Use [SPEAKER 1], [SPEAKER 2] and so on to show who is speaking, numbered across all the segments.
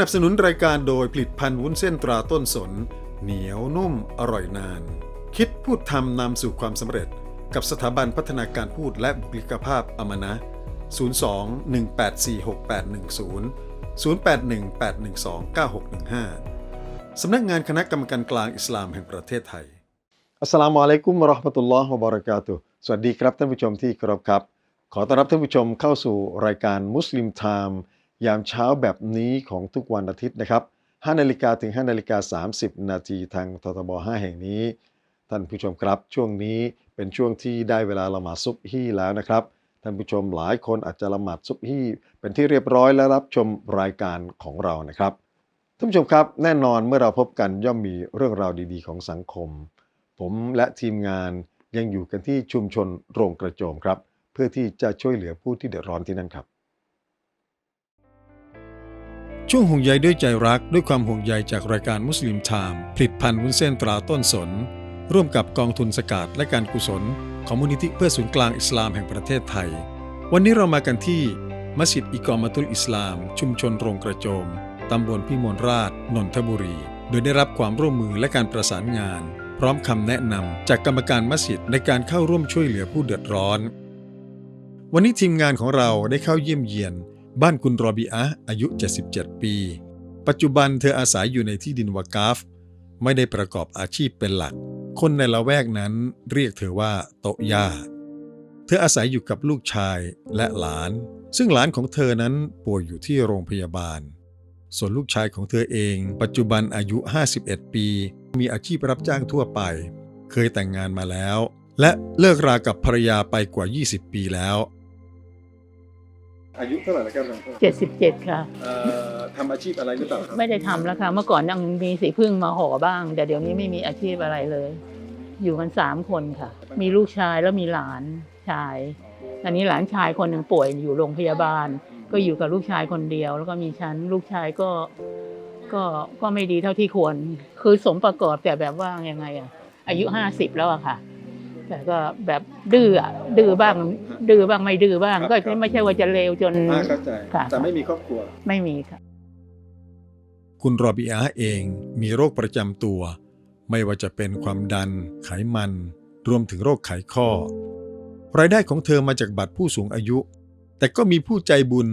[SPEAKER 1] นับสนุนรายการโดยผลิตภัณฑ์วุ้นเส้นตราต้นสน เหนียวนุ่มอร่อยนาน คิดพูดทำนำสู่ความสำเร็จ กับสถาบันพัฒนาการพูดและบุคลิกภาพอมนะ 02-1846810 0818129615 สำนักงานคณะกรรมการกลางอิสลามแห่งประเทศไทย อัสสลามุอะลัยกุมราะห์มะตุลลอฮ์วะบะเราะกาตุสวัสดีครับท่านผู้ชมที่เคารพครับ ขอต้อนรับท่านผู้ชมเข้าสู่รายการมุสลิมไทม์ ยามเช้าแบบนี้ของทุกวันอาทิตย์นะครับ5นาฬิกาถึง5นาฬิกา30 นาทีทางททบ 5 แห่งนี้ ท่านผู้ชมครับ ช่วงนี้เป็นช่วงที่ได้เวลาละหมาดซุบฮี่แล้วนะครับ ท่านผู้ชมหลายคนอาจจะละหมาดซุบฮี่เป็นที่เรียบร้อยและรับชมรายการของเรานะครับท่านผู้ชมครับแน่นอนเมื่อเราพบกันย่อมมีเรื่องราวดีๆ ของสังคม ผมและทีมงานยังอยู่กันที่ชุมชนโรงกระโจมครับ เพื่อที่จะช่วยเหลือผู้ที่เดือดร้อนที่นั่นครับ ช่วงห่วงใยด้วยใจรักด้วยความห่วงใยจากรายการมุสลิมไทม์ผลิตพันธ์วุ้นเส้นตราต้นสน ร่วมกับกองทุนสกาดและการกุศล ของมูลนิธิเพื่อศูนย์กลางอิสลามแห่งประเทศไทย วันนี้เรามากันที่มัสยิดอิกอมัตุลอิสลาม ชุมชนโรงกระโจม ตำบลพิมลราช นนทบุรี โดยได้รับความร่วมมือและการประสานงาน พร้อมคำแนะนำจากกรรมการมัสยิดในการเข้าร่วมช่วยเหลือผู้เดือดร้อน วันนี้ทีมงานของเราได้เข้าเยี่ยมเยียน บ้านคุณรอบีอะอายุ 77 ปี ปัจจุบันเธออาศัยอยู่ในที่ดินวากาฟ ไม่ได้ประกอบอาชีพเป็นหลัก คนในละแวกนั้นเรียกเธอว่าโตย่า เธออาศัยอยู่กับลูกชายและหลาน ซึ่งหลานของเธอนั้นป่วยอยู่ที่โรงพยาบาล ส่วนลูกชายของเธอเอง ปัจจุบันอายุ 51 ปี มีอาชีพรับจ้างทั่วไป เคยแต่งงานมาแล้ว และเลิกรากับภรรยาไปกว่า 20 ปีแล้ว อายุเท่าไหร่แล้วครับ
[SPEAKER 2] เจ็ดสิบเจ็ดค่ะ
[SPEAKER 1] ทำอาชีพอะไรหรือเปล่าครับ
[SPEAKER 2] ไม่ได้ทำแล้วค่ะ เมื่อก่อนยังมีสีพึ่งมาห่อบ้าง แต่เดี๋ยวนี้ไม่มีอาชีพอะไรเลย อยู่กันสามคนค่ะ มีลูกชายแล้วมีหลานชายอันนี้หลานชายคนหนึ่งป่วยอยู่โรงพยาบาล ก็อยู่กับลูกชายคนเดียว แล้วก็มีฉันลูกชายก็ก็ก็ไม่ดีเท่าที่ควร คือสมประกอบแต่แบบว่ายังไงอะอายุห้าสิบแล้วอะค่ะ แต่ก็แบบดื้ออะดื้อบ้าง ดื้อบ้างไม่ดื้อบ้าง ก็ไม่ใช่ว่าจะเลวจน
[SPEAKER 1] เข้าใจ
[SPEAKER 2] ค่ะ
[SPEAKER 1] แต่ไม่มีครอบครัว
[SPEAKER 2] ไม่มีค่ะ
[SPEAKER 1] คุณรอบิอาเองมีโรคประจำตัว ไม่ว่าจะเป็นความดัน ไขมัน รวมถึงโรคไขข้อ รายได้ของเธอมาจากบัตรผู้สูงอายุ แต่ก็มีผู้ใจบุญ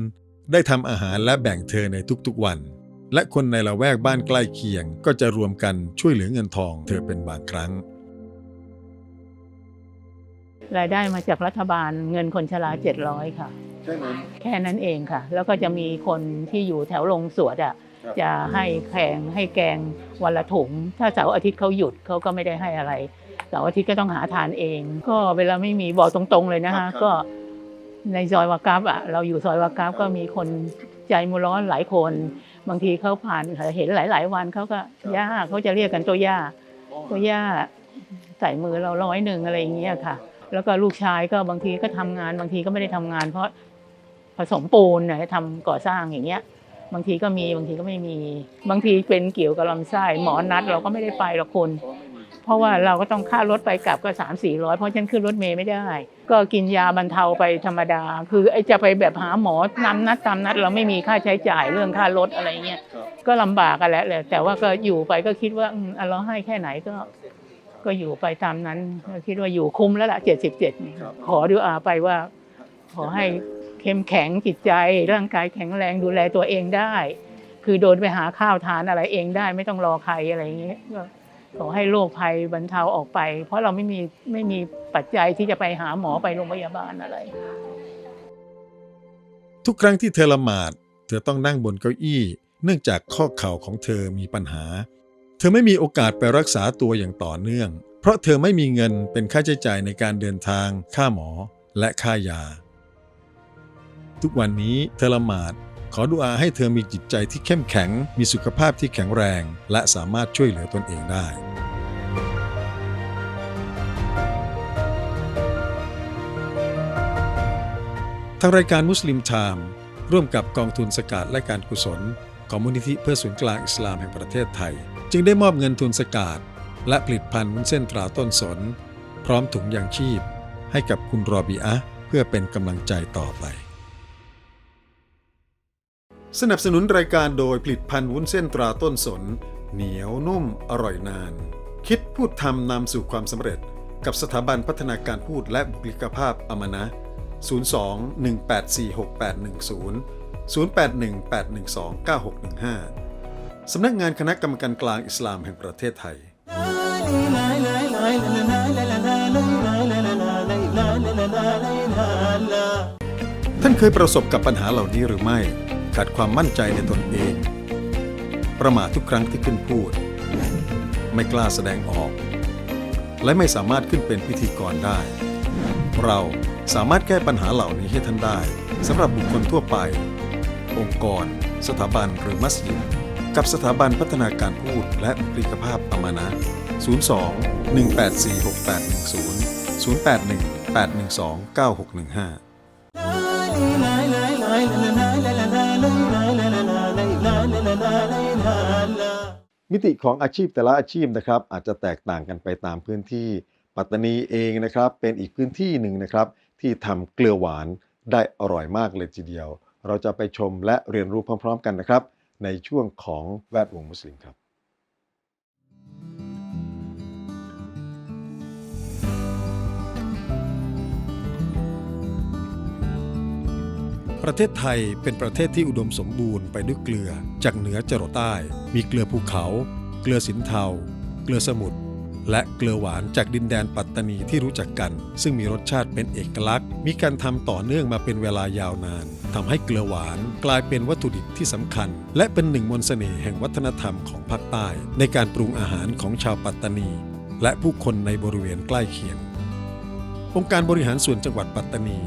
[SPEAKER 1] ได้ทำอาหารและแบ่งเธอในทุกๆวัน และคนในละแวกบ้านใกล้เคียงก็จะรวมกันช่วยเหลือเงินทอง เธอเป็นบางครั้ง
[SPEAKER 2] รายได้มาจากรัฐบาลเงินคนชราเจ็ดร้อยค่ะ
[SPEAKER 1] ใช่ไหม
[SPEAKER 2] แค่นั้นเองค่ะ แล้วก็จะมีคนที่อยู่แถวลงสวดอะ
[SPEAKER 1] ครับ
[SPEAKER 2] จะให้แข่งให้แกงวันละถุง ถ้าเสาร์อาทิตย์เขาหยุดเขาก็ไม่ได้ให้อะไรเสาร์อาทิตย์ก็ต้องหาทานเอง ก็เวลาไม่มีบอกตรงๆเลยนะคะก็ในซอยวากราฟอะเราอยู่ซอยวากราฟก็มีคนใจมุร้อนหลายคน บางทีเขาผ่านเห็นหลาย ๆ วันเขาก็ย่าเขาจะเรียกกันตัวย่าตัวย่าใส่มือเราร้อยหนึ่งอะไรอย่างเงี้ยค่ะ แล้วก็ลูกชายก็บางทีก็ทำงานบางทีก็ไม่ได้ทำงาน เพราะผสมปูนเนี่ยทำก่อสร้างอย่างเงี้ย บางทีก็มีบางทีก็ไม่มี บางทีเป็นเกี่ยวกับลำไส้หมอนัดเราก็ไม่ได้ไปหรอกคุณเพราะว่าเราก็ต้องค่ารถไปกลับก็สามสี่ร้อยเพราะฉันขึ้นรถเมย์ไม่ได้ ก็กินยาบรรเทาไปธรรมดา คือไอ้จะไปแบบหาหมอนำนัดตามนัด เราไม่มีค่าใช้จ่ายเรื่องค่ารถอะไรเงี้ยก็ลำบากกันแหละแต่ว่าก็อยู่ไปก็คิดว่าอืมอะเราให้แค่ไหนก็ ก็อยู่ไปตามนั้นก็คิดว่าอยู่คุ้มแล้วล่ะเจ็ดสิบเจ็ดขอดูอาไปว่า ขอให้เข้มแข็งจิตใจ ร่างกายแข็งแรงดูแลตัวเองได้ คือโดนไปหาข้าวทานอะไรเองได้ไม่ต้องรอใครอะไรอย่างเงี้ยก็ขอให้โรคภัยบรรเทาออกไป เพราะเราไม่มีไม่มีปัจจัยที่จะไปหาหมอไปโรงพยาบาลอะไร
[SPEAKER 1] ทุกครั้งที่เธอละหมาด เธอต้องนั่งบนเก้าอี้ เนื่องจากข้อเข่าของเธอมีปัญหา เธอไม่มีโอกาสไปรักษาตัวอย่างต่อเนื่อง เพราะเธอไม่มีเงินเป็นค่าใช้จ่ายในการเดินทาง ค่าหมอ และค่ายา ทุกวันนี้เธอละหมาด ขอดุอาให้เธอมีจิตใจที่เข้มแข็ง มีสุขภาพที่แข็งแรง และสามารถช่วยเหลือตนเองได้ทางรายการมุสลิมไทม์ร่วมกับกองทุนสกัดและการกุศลของมูลนิธิเพื่อศูนย์กลางอิสลามแห่งประเทศไทย จึงได้มอบเงินทุนสกัดและผลิตภัณฑ์วุ้นเส้นตราต้นสน พร้อมถุงยางชีพ ให้กับคุณรอบีอะเพื่อเป็นกำลังใจต่อไป สนับสนุนรายการโดยผลิตภัณฑ์วุ้นเส้นตราต้นสน เหนียวนุ่มอร่อยนาน คิดพูดทำนำสู่ความสำเร็จ กับสถาบันพัฒนาการพูดและบุคลิกภาพอมนะ 02 184 6810 081 812 9615 สำนักงานคณะกรรมการกลางอิสลามแห่งประเทศไทย ท่านเคยประสบกับปัญหาเหล่านี้หรือไม่ ขาดความมั่นใจในตนเอง ประมาททุกครั้งที่ขึ้นพูด ไม่กล้าแสดงออก และไม่สามารถขึ้นเป็นพิธีกรได้ เราสามารถแก้ปัญหาเหล่านี้ให้ท่านได้สำหรับบุคคลทั่วไป องค์กร สถาบันหรือมัสยิด กับสถาบันพัฒนาการพูดและบุคลิกภาพอามานะ 02 184 6810 081 812 9615มิติของอาชีพแต่ละอาชีพนะครับ อาจจะแตกต่างกันไปตามพื้นที่ ปัตตานีเองนะครับ เป็นอีกพื้นที่หนึ่งนะครับ ที่ทำเกลือหวานได้อร่อยมากเลยทีเดียว เราจะไปชมและเรียนรู้พร้อม ๆ กันนะครับ ในช่วงของแวดวงมุสลิมครับประเทศไทยเป็นประเทศที่อุดมสมบูรณ์ไปด้วยเกลือจากเหนือจรดใต้ มีเกลือภูเขา เกลือสินเทา เกลือสมุทร และเกลือหวานจากดินแดนปัตตานีที่รู้จักกัน ซึ่งมีรสชาติเป็นเอกลักษณ์ มีการทำต่อเนื่องมาเป็นเวลายาวนานทำให้เกลือหวานกลายเป็นวัตถุดิบที่สำคัญ และเป็นหนึ่งมนต์เสน่ห์แห่งวัฒนธรรมของภาคใต้ ในการปรุงอาหารของชาวปัตตานี และผู้คนในบริเวณใกล้เคียง องค์การบริหารส่วนจังหวัดปัตตานี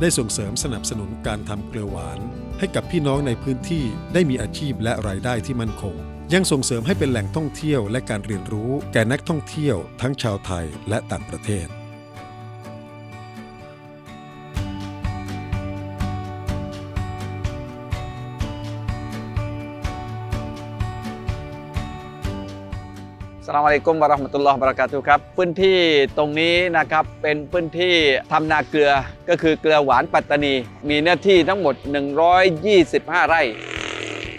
[SPEAKER 1] ได้ส่งเสริมสนับสนุนการทำเกลือหวาน ให้กับพี่น้องในพื้นที่ได้มีอาชีพและรายได้ที่มั่นคง ยังส่งเสริมให้เป็นแหล่งท่องเที่ยวและการเรียนรู้แก่นักท่องเที่ยวทั้งชาวไทยและต่างประเทศ
[SPEAKER 3] สลามอะลัยกุมวะราะห์มะตุลลอฮ์บะเราะกาตุครับ พื้นที่ตรงนี้นะครับเป็นพื้นที่ทำนาเกลือก็คือเกลือหวานปัตตานี มีเนื้อที่ทั้งหมด 125 ไร่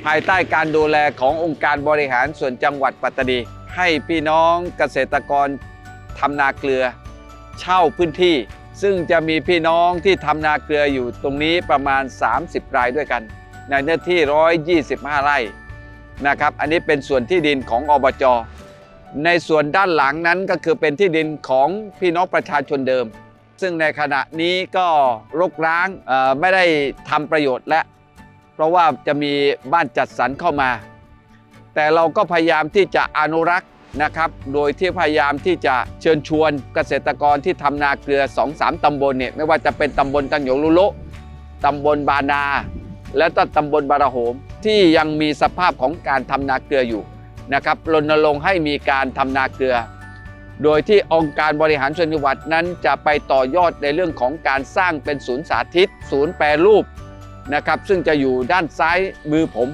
[SPEAKER 3] ภายใต้การดูแลขององค์การบริหารส่วนจังหวัดปัตตานี ให้พี่น้องเกษตรกรทำนาเกลือ เช่าพื้นที่ ซึ่งจะมีพี่น้องที่ทำนาเกลืออยู่ตรงนี้ประมาณ 30 รายด้วยกัน ในเนื้อที่ 125 ไร่นะครับ อันนี้เป็นส่วนที่ดินของอบจ ในส่วนด้านหลังนั้นก็คือเป็นที่ดินของพี่น้องประชาชนเดิม ซึ่งในขณะนี้ก็รกร้างไม่ได้ทำประโยชน์และ เพราะว่าจะมีบ้านจัดสรรเข้ามา แต่เราก็พยายามที่จะอนุรักษ์นะครับ โดยที่พยายามที่จะเชิญชวนเกษตรกรที่ทำนาเกลือ 2-3ตำบลเนี่ยไม่ว่าจะเป็นตำบลตังหยงลุโละตำบลบานา และก็ตำบลบาราโหม ที่ยังมีสภาพของการทำนาเกลืออยู่นะครับรณรงค์ให้มีการทำนาเกลือ โดยที่องค์การบริหารส่วนจังหวัดนั้นจะไปต่อยอดในเรื่องของการสร้างเป็นศูนย์สาธิต ศูนย์แปรรูป นะครับซึ่งจะอยู่ด้านซ้ายมือผม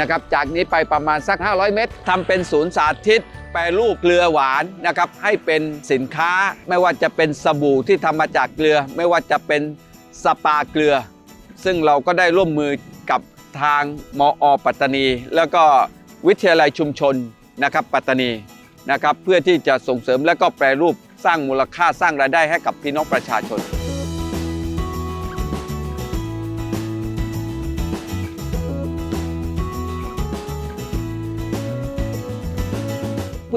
[SPEAKER 3] นะครับจากนี้ไปประมาณสัก 500 เมตรทำเป็นศูนย์สาธิตแปรรูปเกลือหวานนะครับให้เป็นสินค้าไม่ว่าจะเป็นสบู่ที่ทำมาจากเกลือ ไม่ว่าจะเป็นสปาเกลือ ซึ่งเราก็ได้ร่วมมือกับทางมอปัตตานี แล้วก็วิทยาลัยชุมชนนะครับปัตตานีนะครับเพื่อที่จะส่งเสริมและก็แปรรูปสร้างมูลค่าสร้างรายได้ให้กับพี่น้องประชาชน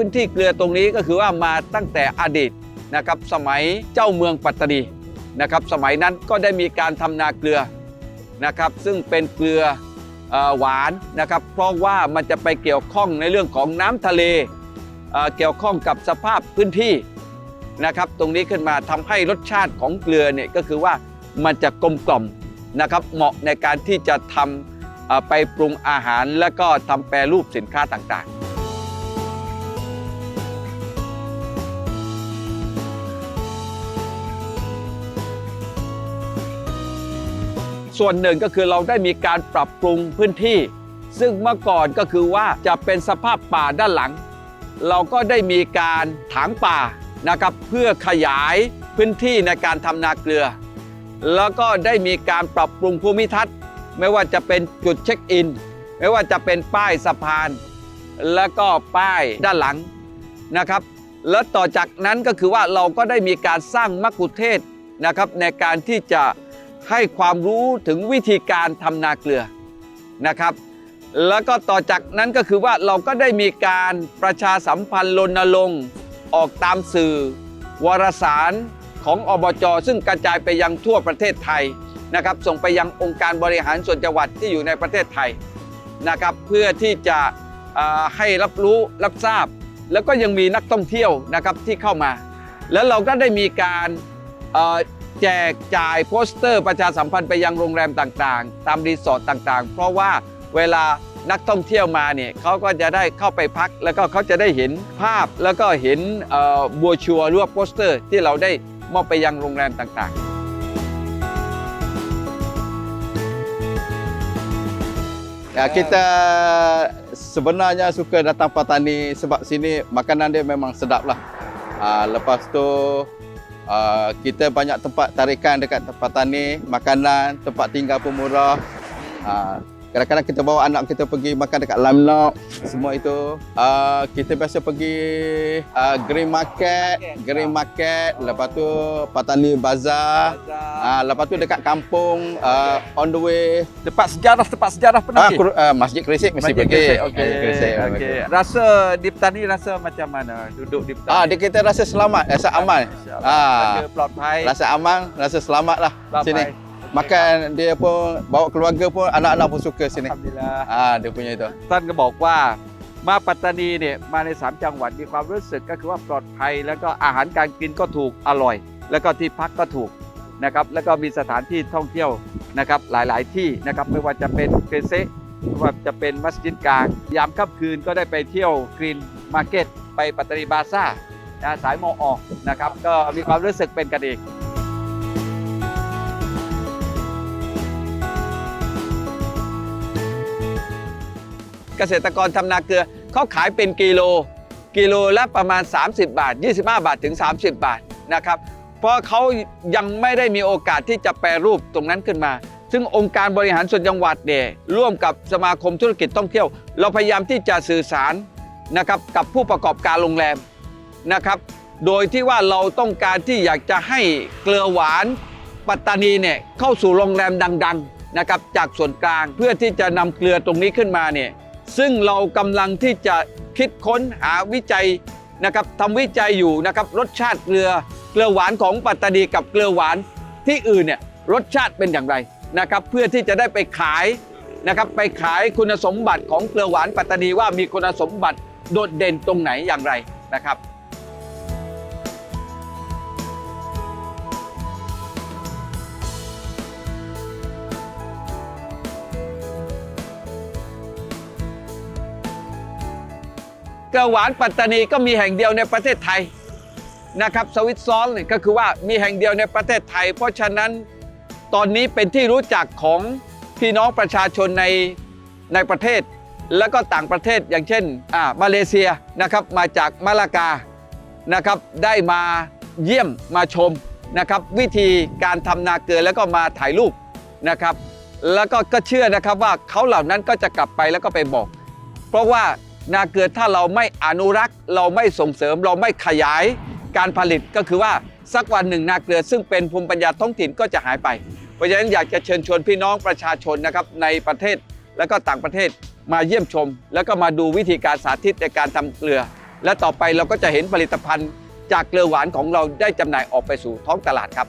[SPEAKER 3] พื้นที่เกลือตรงนี้ก็คือว่ามาตั้งแต่อดีตนะครับสมัยเจ้าเมืองปัตตานีนะครับสมัยนั้นก็ได้มีการทำนาเกลือนะครับซึ่งเป็นเกลืออหวานนะครับเพราะว่ามันจะไปเกี่ยวข้องในเรื่องของน้ำทะเลเเกี่ยวข้องกับสภาพพื้นที่นะครับตรงนี้ขึ้นมาทำให้รสชาติของเกลือเนี่ยก็คือว่ามันจะกลมกล่อมนะครับเหมาะในการที่จะทำไปปรุงอาหารและก็ทำแปรรูปสินค้าต่างๆ ส่วนหนึ่งก็คือเราได้มีการปรับปรุงพื้นที่ ซึ่งเมื่อก่อนก็คือว่าจะเป็นสภาพป่าด้านหลัง เราก็ได้มีการถางป่านะครับเพื่อขยายพื้นที่ในการทำนาเกลือ แล้วก็ได้มีการปรับปรุงภูมิทัศน์ ไม่ว่าจะเป็นจุดเช็คอิน ไม่ว่าจะเป็นป้ายสะพาน แล้วก็ป้ายด้านหลังนะครับ แล้วต่อจากนั้นก็คือว่าเราก็ได้มีการสร้างมักคุเทศ์นะครับในการที่จะ ให้ความรู้ถึงวิธีการทำนาเกลือนะครับ แล้วก็ต่อจากนั้นก็คือว่าเราก็ได้มีการประชาสัมพันธ์รณรงค์ออกตามสื่อ วารสารของอบจ ซึ่งกระจายไปยังทั่วประเทศไทยนะครับ ส่งไปยังองค์การบริหารส่วนจังหวัดที่อยู่ในประเทศไทยนะครับ เพื่อที่จะให้รับรู้รับทราบ แล้วก็ยังมีนักท่องเที่ยวนะครับที่เข้ามา แล้วเราก็ได้มีการ แจกจ่ายโปสเตอร์ประชาสัมพันธ์ไปยังโรงแรมต่างๆ ตามรีสอร์ทต่างๆ เพราะว่าเวลานักท่องเที่ยวมาเนี่ยเขาก็จะได้เข้าไปพัก แล้วก็เขาจะได้เห็นภาพแล้วก็เห็นบัวชัวหรือว่าโปสเตอร์ ที่เราได้มอบไปยังโรงแรมต่างๆ
[SPEAKER 4] Ya, kita sebenarnya suka datang Patani sebab sini makanan dia memang sedap lah. Uh, lepas tu uh, kita banyak tempat tarikan dekat Patani, makanan, tempat tinggal pun murah. Uh, Kadang-kadang kita bawa anak kita pergi makan dekat Lamnok semua itu. Uh, kita biasa pergi uh, Green Market, Green ah. Market, lepas tu Patani Bazaar. Uh, lepas tu dekat kampung uh, on the way
[SPEAKER 3] tempat sejarah tempat sejarah pernah
[SPEAKER 4] ah,
[SPEAKER 3] pergi.
[SPEAKER 4] Uh, Masjid Kerisik mesti
[SPEAKER 3] Masjid
[SPEAKER 4] pergi.
[SPEAKER 3] Okey.
[SPEAKER 4] Okay.
[SPEAKER 3] Okay. Rasa di petani rasa macam mana duduk di petani?
[SPEAKER 4] Ah, dia kita rasa selamat, rasa aman. Ah,
[SPEAKER 3] rasa
[SPEAKER 4] aman, rasa selamat lah sini. Makan dia pun bawa keluarga pun anak-anak pun suka sini.
[SPEAKER 3] Alhamdulillah.
[SPEAKER 4] Ah, dia punya itu.
[SPEAKER 3] ท่านก็บอกว่ามาปัตตานีเนี่ยมาใน 3 จังหวัดมีความรู้สึกก็คือว่าปลอดภัย แล้วก็อาหารการกินก็ถูกอร่อย แล้วก็ที่พักก็ถูกนะครับแล้วก็มีสถานที่ท่องเที่ยวนะครับหลายๆที่นะครับไม่ว่าจะเป็นเกเซไม่ว่าจะเป็นมัสยิดกลางยามค่ำคืนก็ได้ไปเที่ยวกรีนมาร์เก็ตไปปัตตานีบาซ่านะสายมอออกนะครับก็มีความรู้สึกเป็นกันเอง เกษตรกรทำนาเกลือเขาขายเป็นกิโล กิโลละประมาณ 30 บาท 25 บาทถึง 30 บาทนะครับเพราะเขายังไม่ได้มีโอกาสที่จะแปรรูปตรงนั้นขึ้นมา ซึ่งองค์การบริหารส่วนจังหวัดเนี่ยร่วมกับสมาคมธุรกิจท่องเที่ยว เราพยายามที่จะสื่อสารนะครับกับผู้ประกอบการโรงแรมนะครับโดยที่ว่าเราต้องการที่อยากจะให้เกลือหวานปัตตานีเนี่ยเข้าสู่โรงแรมดัง ๆนะครับจากส่วนกลางเพื่อที่จะนำเกลือตรงนี้ขึ้นมาเนี่ย ซึ่งเรากำลังที่จะคิดค้นหาวิจัยนะครับทำวิจัยอยู่นะครับรสชาติเกลือเกลือหวานของปัตตานีกับเกลือหวานที่อื่นเนี่ยรสชาติเป็นอย่างไรนะครับเพื่อที่จะได้ไปขายนะครับไปขายคุณสมบัติของเกลือหวานปัตตานีว่ามีคุณสมบัติโดดเด่นตรงไหนอย่างไรนะครับ เกลือหวานปัตตานีก็มีแห่งเดียวในประเทศไทยนะครับสวิตซอลเนี่ยก็คือว่ามีแห่งเดียวในประเทศไทย เพราะฉะนั้นตอนนี้เป็นที่รู้จักของพี่น้องประชาชนในในประเทศ แล้วก็ต่างประเทศอย่างเช่นอ่ามาเลเซียนะครับมาจากมาลากานะครับได้มาเยี่ยมมาชมนะครับวิธีการทำนาเกลือแล้วก็มาถ่ายรูปนะครับ แล้วก็ก็เชื่อนะครับว่าเขาเหล่านั้นก็จะกลับไปแล้วก็ไปบอก เพราะว่า นาเกลือถ้าเราไม่อนุรักษ์ เราไม่ส่งเสริมเราไม่ขยายการผลิตก็คือว่าสักวันหนึ่งนาเกลือซึ่งเป็นภูมิปัญญาท้องถิ่นก็จะหายไป เพราะฉะนั้นอยากจะเชิญชวนพี่น้องประชาชนนะครับในประเทศและก็ต่างประเทศมาเยี่ยมชม แล้วก็มาดูวิธีการสาธิตในการทำเกลือ และต่อไปเราก็จะเห็นผลิตภัณฑ์จากเกลือหวานของเราได้จำหน่ายออกไปสู่ท้องตลาดครับ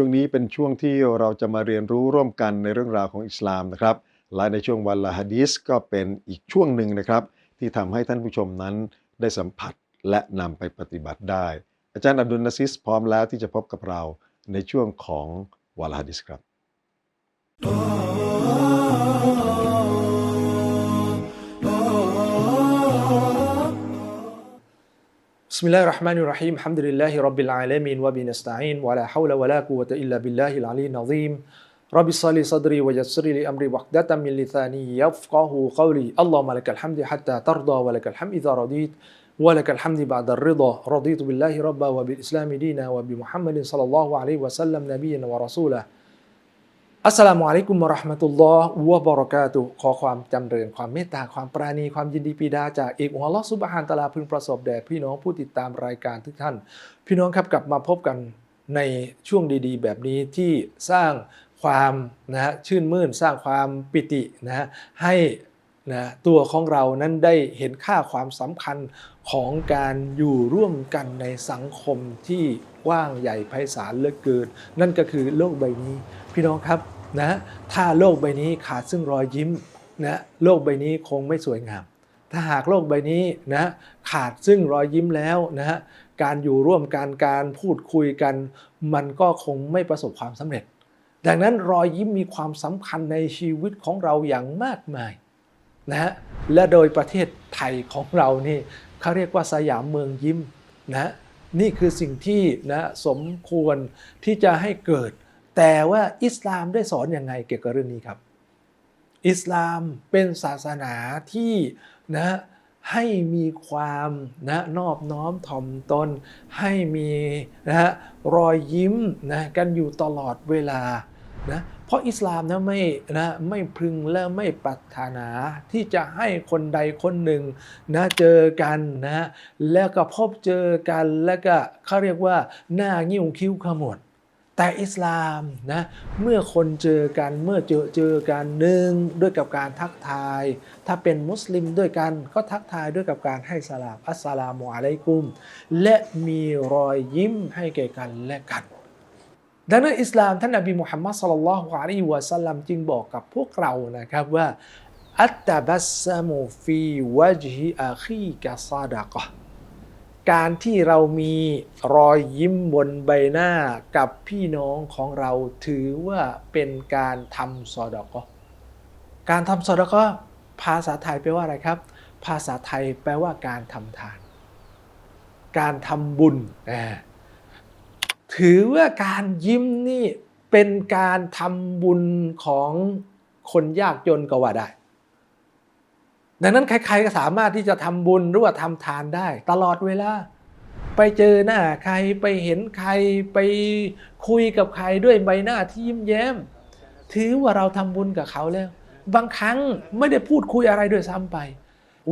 [SPEAKER 1] ช่วงนี้เป็นช่วงที่เราจะมาเรียนรู้ร่วมกันในเรื่องราวของอิสลามนะครับ และในช่วงวันละฮะดีสก็เป็นอีกช่วงหนึ่งนะครับ ที่ทำให้ท่านผู้ชมนั้นได้สัมผัสและนำไปปฏิบัติได้ อาจารย์อับดุลนาซิสพร้อมแล้วที่จะพบกับเราในช่วงของวันละฮะดีสครับ
[SPEAKER 5] بسم الله الرحمن الرحيم الحمد لله رب العالمين وبنستعين ولا حول ولا قوة إلا بالله العلي العظيم رب صل صدري ويسر لي أمري وحدة من لساني يفقه قولي اللهم لك الحمد حتى ترضى ولك الحمد إذا رضيت ولك الحمد بعد الرضا رضيت بالله ربا وبالإسلام دينا وبمحمد صلى الله عليه وسلم نبيا ورسولا อัสสลามุอะลัยกุมะราะห์มะตุลลอฮ์วะบะเราะกาตุขอความจำเริญความเมตตาความปราณีความยินดีปีดาจากเอกองค์อัลลอฮ์ซุบฮานตะอาลาพึงประสบแด่พี่น้องผู้ติดตามรายการทุกท่าน พี่น้องครับกลับมาพบกันในช่วงดีๆ แบบนี้ที่สร้างความนะฮะชื่นมื่นสร้างความปิตินะฮะให้ นะตัวของเรานั้นได้เห็นค่าความสำคัญของการอยู่ร่วมกันในสังคมที่กว้างใหญ่ไพศาลเหลือเกิน นั่นก็คือโลกใบนี้ พี่น้องครับนะถ้าโลกใบนี้ขาดซึ่งรอยยิ้มนะโลกใบนี้คงไม่สวยงาม ถ้าหากโลกใบนี้นะขาดซึ่งรอยยิ้มแล้วนะฮะการอยู่ร่วมกันการพูดคุยกัน มันก็คงไม่ประสบความสำเร็จ ดังนั้นรอยยิ้มมีความสำคัญในชีวิตของเราอย่างมากมาย นะฮะและโดยประเทศไทยของเรานี่เขาเรียกว่าสยามเมืองยิ้มนะนี่คือสิ่งที่นะสมควรที่จะให้เกิด แต่ว่าอิสลามได้สอนอยังไงเกี่ยวกับเรื่องนี้ครับ อิสลามเป็นศาสนาที่นะให้มีความนะนอบน้อมถ่อมตน ให้มีนะรอยยิ้มนะกันอยู่ตลอดเวลา นะเพราะอิสลามนะไม่นะไม่พึงและไม่ปรารถนาที่จะให้คนใดคนหนึ่งนะเจอกันนะแล้วก็พบเจอกันแล้วก็เขาเรียกว่าหน้างิ้วคิ้วขมวดแต่อิสลามนะเมื่อคนเจอกันเมื่อเจอเจอกันหนึ่งด้วยกับการทักทาย ถ้าเป็นมุสลิมด้วยกันก็ทักทายด้วยกับการให้สลามอัสสลามุอะลัยกุม และมีรอยยิ้มให้แก่กันและกัน ดังนั้นอิสลามท่านนบีมุฮัมมัดสลลัลลอฮุอะลัยฮิวะสัลลัมจึงบอกกับพวกเรานะครับว่าอัตตะบัสซามุฟีวะจฮิอาคีกะซาดะกะห์การที่เรามีรอยยิ้มบนใบหน้ากับพี่น้องของเราถือว่าเป็นการทำซอดะกะห์การทำซอดะกะห์ภาษาไทยแปลว่าอะไรครับ ภาษาไทยแปลว่าการทำทาน การทำบุญอ่า ถือว่าการยิ้มนี่เป็นการทำบุญของคนยากจนก็ว่าได้ ดังนั้นใครๆก็สามารถที่จะทำบุญหรือว่าทำทานได้ ตลอดเวลา ไปเจอหน้าใครไปเห็นใครไปคุยกับใครด้วยใบหน้าที่ยิ้มแย้ม ถือว่าเราทำบุญกับเขาแล้ว บางครั้งไม่ได้พูดคุยอะไรด้วยซ้ำไป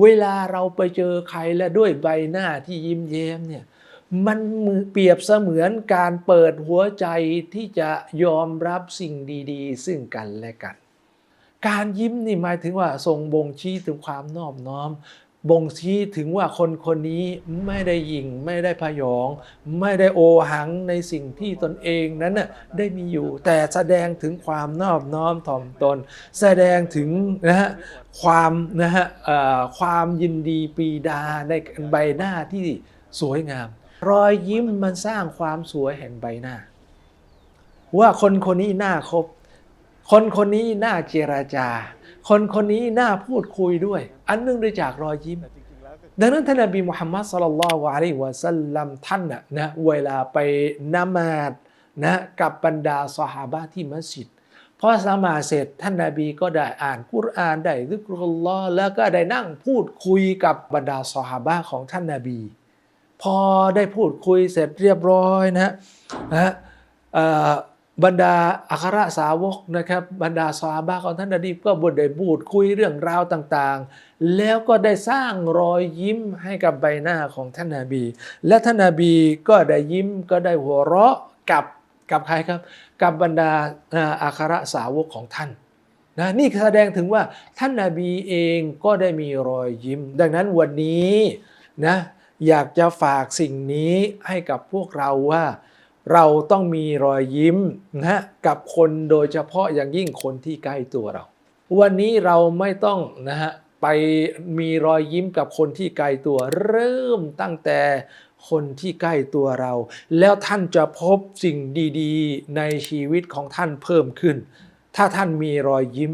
[SPEAKER 5] เวลาเราไปเจอใครและด้วยใบหน้าที่ยิ้มแย้มเนี่ย มันมือเปรียบเสมือนการเปิดหัวใจที่จะยอมรับสิ่งดีๆ ซึ่งกันและกัน การยิ้มนี่หมายถึงว่าทรงบ่งชี้ถึงความนอบน้อมบ่งชี้ถึงว่าคนคนนี้ไม่ได้หยิ่งไม่ได้พยอง ไม่ได้โอหังในสิ่งที่ตนเองนั้นน่ะได้มีอยู่ แต่แสดงถึงความนอบน้อมถ่อมตน แสดงถึงนะฮะความนะฮะความยินดีปรีดาในใบหน้าที่สวยงาม รอยยิ้มมันสร้างความสวยแห่งใบหน้า ว่าคนคนนี้น่าคบ คนคนนี้น่าเจราจา คนคนนี้น่าพูดคุยด้วย อันนื่งด้วยจากรอยยิ้ม ดังนั้นท่านนบีมุฮัมมัดสลลัลลอฮุอะลัยฮิวะสัลลัมท่านน่ะนะเวลาไปนมาดนะกับบรรดาสหาบะที่มัสยิดพอสมาเสร็จท่านนาบีก็ได้อ่านกุรอานได้ซิกรุลลอแล้วก็ได้นั่งพูดคุยกับบรรดาซอฮาบะของท่านนาบี อได้พูดคุยเสร็จเรียบร้อยนะฮะนะบรรดาอัครสาวกนะครับบรรดาซาบะของท่านนบีก็บดได้พูดคุยเรื่องราวต่างๆ แล้วก็ได้สร้างรอยยิ้มให้กับใบหน้าของท่านนาบี และท่านนาบีก็ได้ยิ้มก็ได้หัวเราะกับกับใครครับ กับบรรดาอ่าอัครสาวกของท่านนะนี่แสดงถึงว่าท่านนาบีเองก็ได้มีรอยยิ้ม ดังนั้นวันนี้นะ อยากจะฝากสิ่งนี้ให้กับพวกเราว่า เราต้องมีรอยยิ้มนะกับคนโดยเฉพาะอย่างยิ่งคนที่ใกล้ตัวเรา วันนี้เราไม่ต้องนะฮะไปมีรอยยิ้มกับคนที่ไกลตัวเริ่มตั้งแต่คนที่ใกล้ตัวเรา แล้วท่านจะพบสิ่งดีๆ ในชีวิตของท่านเพิ่มขึ้น ถ้าท่านมีรอยยิ้ม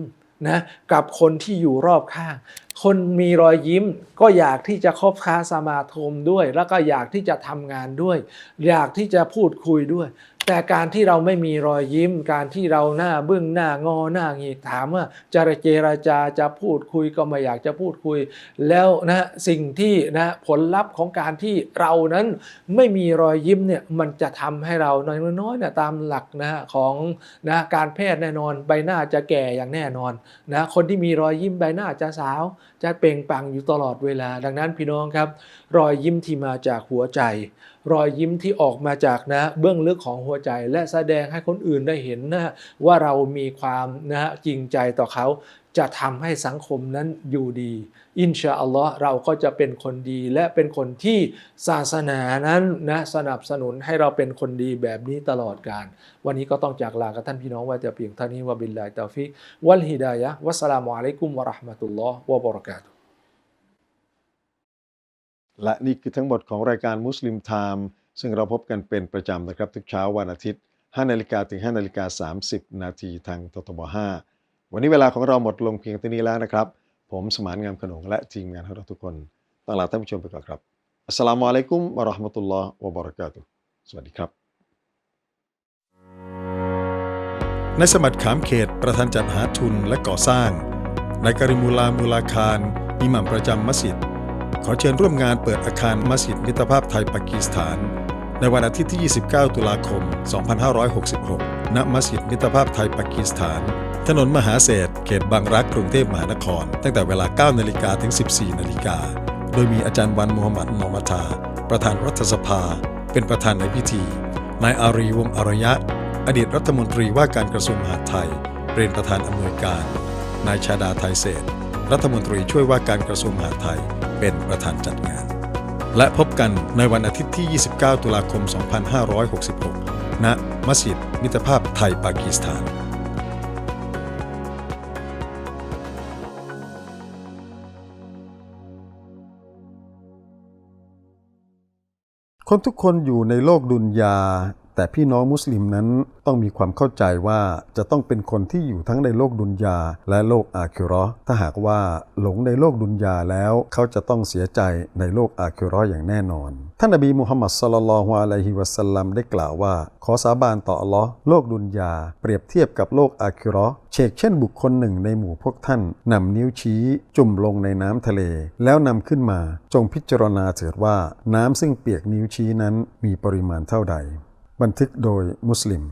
[SPEAKER 5] นะกับคนที่อยู่รอบข้าง คนมีรอยยิ้มก็อยากที่จะคบค้าสมาคมด้วย แล้วก็อยากที่จะทำงานด้วย อยากที่จะพูดคุยด้วย แต่การที่เราไม่มีรอยยิ้ม การที่เราหน้าบึ้งหน้างอหน้างิกถามว่าจะเจรจาจะพูดคุยก็ไม่อยากจะพูดคุย แล้วนะสิ่งที่นะผลลัพธ์ของการที่เรานั้นไม่มีรอยยิ้มเนี่ยมันจะทำให้เราน้อยๆเนี่ยตามหลักนะของนะการแพทย์แน่นอนใบหน้าจะแก่อย่างแน่นอนนะคนที่มีรอยยิ้มใบหน้าจะสาว จะเปล่งปังอยู่ตลอดเวลา ดังนั้นพี่น้องครับ รอยยิ้มที่มาจากหัวใจ รอยยิ้มที่ออกมาจากนะเบื้องลึกของหัวใจ และแสดงให้คนอื่นได้เห็นนะว่าเรามีความนะจริงใจต่อเขาจะทำให้สังคมนั้นอยู่ดี อินชาอัลลอฮ์เราก็จะเป็นคนดีและเป็นคนที่ศาสนานั้นนะสนับสนุนให้เราเป็นคนดีแบบนี้ตลอดกาลวันนี้ก็ต้องจากลากับท่านพี่น้องไว้แต่เพียงเท่านี้วะบิลลาฮิตาฟิกวัลฮิดายะวัสสลามุอะลัยกุมวะราะห์มะตุลลอฮ์วะบะเราะกาตุ
[SPEAKER 1] และนี่คือทั้งหมดของรายการมุสลิมไทม์ซึ่งเราพบกันเป็นประจำนะครับ ทุกเช้าวันอาทิตย์ 5 นาฬิกาถึง 5 นาฬิกา 30 นาทีทางททบ 5 วันนี้เวลาของเราหมดลงเพียงเท่านี้แล้วนะครับ ผมสมานงามขนงและทีมงานของเราทุกคนต้องลาท่านผู้ชมไปก่อนครับอัสสลามุอะลัยกุมวะราะห์มะตุลลอฮ์วะบะเราะกาตุสวัสดีครับในสมัครขามเขตประธานจัดหาทุนและก่อสร้างนายกริมูลามูลาคารอิหม่ามประจำมัสยิด ขอเชิญร่วมงานเปิดอาคารมัสยิดมิตรภาพไทยปากีสถาน ในวันอาทิตย์ที่ 29 ตุลาคม 2566 ณ มัสยิดมิตรภาพไทยปากีสถาน ถนนมหาเศรษฐเขตบางรักกรุงเทพมหานคร ตั้งแต่เวลา 9 นาฬิกาถึง 14 นาฬิกา โดยมีอาจารย์วันมูฮัมหมัดนอมาทาประธานรัฐสภา เป็นประธานในพิธี นายอารีวงอารยะ อดีตรัฐมนตรีว่าการกระทรวงมหาดไทย เป็นประธานอำนวยการ นายชาดาไทยเศษรัฐมนตรีช่วยว่าการกระทรวงมหาดไทย เป็นประธานจัดงาน และพบกันในวันอาทิตย์ที่ 29 ตุลาคม 2566 ณ มัสยิดมิตรภาพไทยปากีสถานคนทุกคนอยู่ในโลกดุนยา แต่พี่น้องมุสลิมนั้นต้องมีความเข้าใจว่าจะต้องเป็นคนที่อยู่ทั้งในโลกดุนยาและโลกอาคิราะห์ถ้าหากว่าหลงในโลกดุนยาแล้วเขาจะต้องเสียใจในโลกอาคิราะห์อย่างแน่นอน ท่านนบีมุฮัมมัดสลลัลฮุอะลัยฮิวะสัลลัมได้กล่าวว่า ขอสาบานต่ออัลลอฮ์โลกดุนยา เปรียบเทียบกับโลกอาคิราะห์เชกเช่นบุคคลหนึ่งในหมู่พวกท่านนำนิ้วชี้จุ่มลงในน้ำทะเล แล้วนำขึ้นมาจงพิจารณาเถิดว่าน้ำซึ่งเปียกนิ้วชี้นั้นมีปริมาณเท่าใด บันทึกโดยมุสลิม